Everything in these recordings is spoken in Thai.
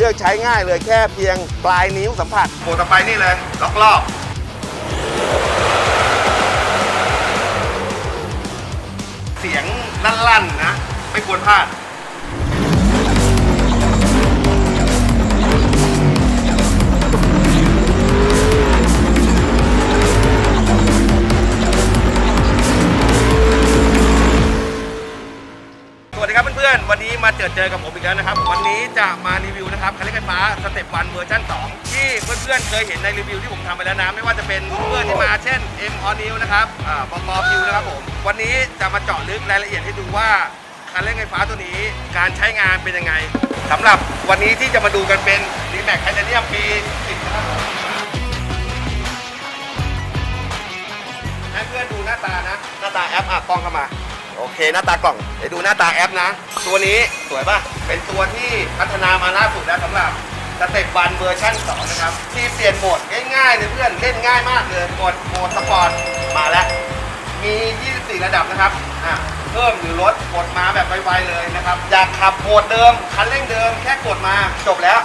เลือกใช้ง่ายเลยแค่เพียงปลายนิ้วสัมผัสโหมดต่อไปนี่เลยล็อกรอบเสียงลั่นๆนะ ไม่ควรพลาด มาเจอเจอกับผมอีกแล้วนะครับ วันนี้จะมารีวิวนะครับคันเร่งไฟฟ้าสเต็ปวันเวอร์ชัน2 ที่เพื่อนๆเคยเห็นในรีวิวที่ผมทำไปแล้วนะ ไม่ว่าจะเป็นเพื่อนที่มาเช่น M o n i w นะครับอ่าบกพิวนะครับผม วันนี้จะมาเจาะลึกรายละเอียดให้ดูว่าคันเร่งไฟฟ้าตัวนี้การใช้งานเป็นยังไงสำหรับวันนี้ที่จะมาดูกันเป็นรีแมคไทเทเนียมปี10นะครับให้เพื่อนดูหน้าตานะ หน้าตาแอปอะกล้องเข้ามา โอเค หน้าตากล่องเดี๋ยวดูหน้าตาแอปนะ ตัวนี้สวยป่ะ เป็นตัวที่พัฒนามาล่าสุดแล้วสำหรับสเต็ปวันเวอร์ชั่น2นะครับ ที่เปลี่ยนโหมดง่ายๆเลยเพื่อนเล่นง่ายมากเลยโหมดโหมดสปอร์ตมาแล้ว มี 24 ระดับนะครับอะเพิ่มหรือลดกดมาแบบไวๆเลยนะครับ อยากขับโหมดเดิม คันเร่งเดิม แค่กดมาจบแล้ว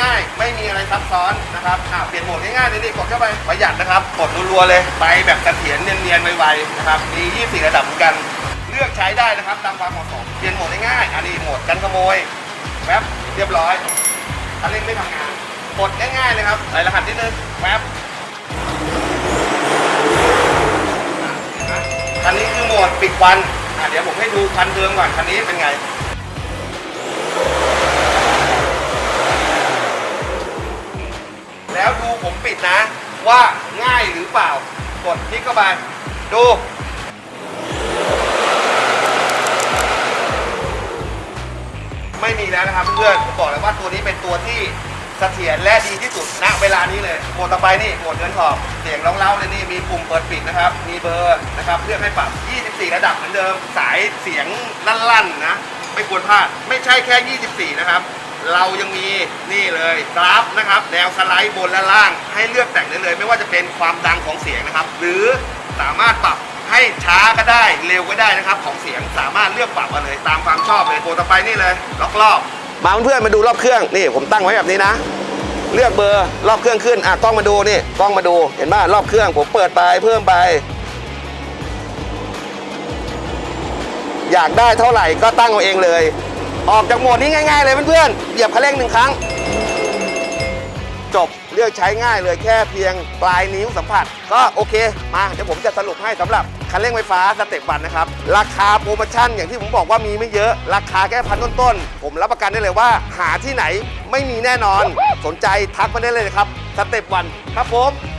ง่ายๆ ไม่มีอะไรซับซ้อนนะครับอะเปลี่ยนโหมดง่ายๆเลยนี่กดเข้าไปประหยัดนะครับกดรัวๆเลย ไปแบบเสถียรเนียนๆไวๆนะครับ มี 24 ระดับเหมือนกัน เลือกใช้ได้นะครับตามความเหมาะสม ปลี่ยนโหมดง่ายอันนี้โหมดกันขโมยแป๊บเรียบร้อยคันเร่งไม่ทำงานกดง่ายๆเลยครับใส่รหัสนิดนึงแป๊บคันนี้คือโหมดปิดวันอะเดี๋ยวผมให้ดูคันเดิมก่อนคันนี้เป็นไงแล้วดูผมปิดนะว่าง่ายหรือเปล่า กดคลิกเข้าไปดู ไม่มีแล้วนะครับเพื่อนผมบอกเลยว่าตัวนี้เป็นตัวที่เสถียรและดีที่สุดณเวลานี้เลยโหมดต่อไปนี่โหมดเงินทองเสียงร้องเล่าเลยนี่มีปุ่มเปิดปิดนะครับ มีเบอร์นะครับเลือกให้ปรับ 24 ระดับเหมือนเดิม สายเสียงลั่นๆนะ ไม่ควรพลาด ไม่ใช่แค่ 24 นะครับ เรายังมีนี่เลยกราฟนะครับ แนวสไลด์บนและล่างให้เลือกแต่งได้เลย ไม่ว่าจะเป็นความดังของเสียงนะครับ หรือสามารถปรับ ให้ช้าก็ได้เร็วก็ได้นะครับ ของเสียงสามารถเลือกปรับมาเลย ตามความชอบเลยตัวต่อไปนี่เลยล็อกรอบมาเพื่อนๆมาดูรอบเครื่องนี่ผมตั้งไว้แบบนี้นะ เลือกเบอร์รอบเครื่องขึ้นอะกล้องมาดูนี่กล้องมาดูเห็นป่ะรอบเครื่องผมเปิดไปเพิ่มไป อยากได้เท่าไหร่ก็ตั้งเอาเองเลย ออกจากโหมดนี้ง่าย ๆ เลยเพื่อนๆเหยียบคันเร่งหนึ่งครั้ง จบเลือกใช้ง่ายเลยแค่เพียงปลายนิ้วสัมผัส ก็โอเคมาเดี๋ยวผมจะสรุปให้สำหรับ คันเร่งไฟฟ้าสเต็ปวันนะครับ ราคาโปรโมชั่นอย่างที่ผมบอกว่ามีไม่เยอะ ราคาแค่พันต้นๆ ผมรับประกันได้เลยว่า หาที่ไหนไม่มีแน่นอน สนใจทักมาได้เลยนะครับ สเต็ปวันครับผม